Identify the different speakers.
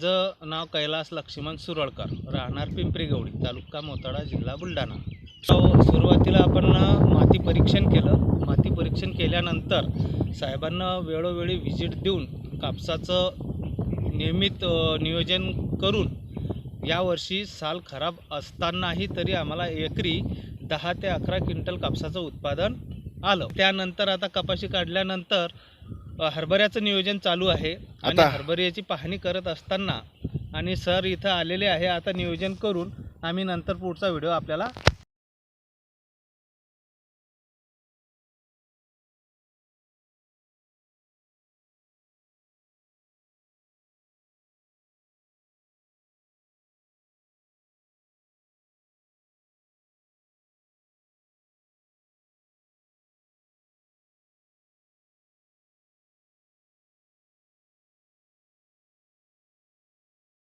Speaker 1: माझं नाव कैलास लक्ष्मण सुरळकर राहणार पिंपरी गवडी तालुका मोताडा जिल्हा बुलढाणा. सो सुरुवातीला आपण माती परीक्षण केलं. माती परीक्षण केल्यानंतर साहेबांना वेळोवेळी व्हिजिट देऊन कापसाचं नियमित नियोजन करून यावर्षी साल खराब असतानाही तरी आम्हाला एकरी दहा ते अकरा क्विंटल कापसाचं उत्पादन आलं. त्यानंतर आता कपाशी काढल्यानंतर हरभऱ्याचं नियोजन चालू आहे. आणि
Speaker 2: आता-
Speaker 1: हरभऱ्याची पाहणी करत असताना आणि सर इथं आलेले आहे. आता नियोजन करून आम्ही नंतर पुढचा व्हिडिओ आपल्याला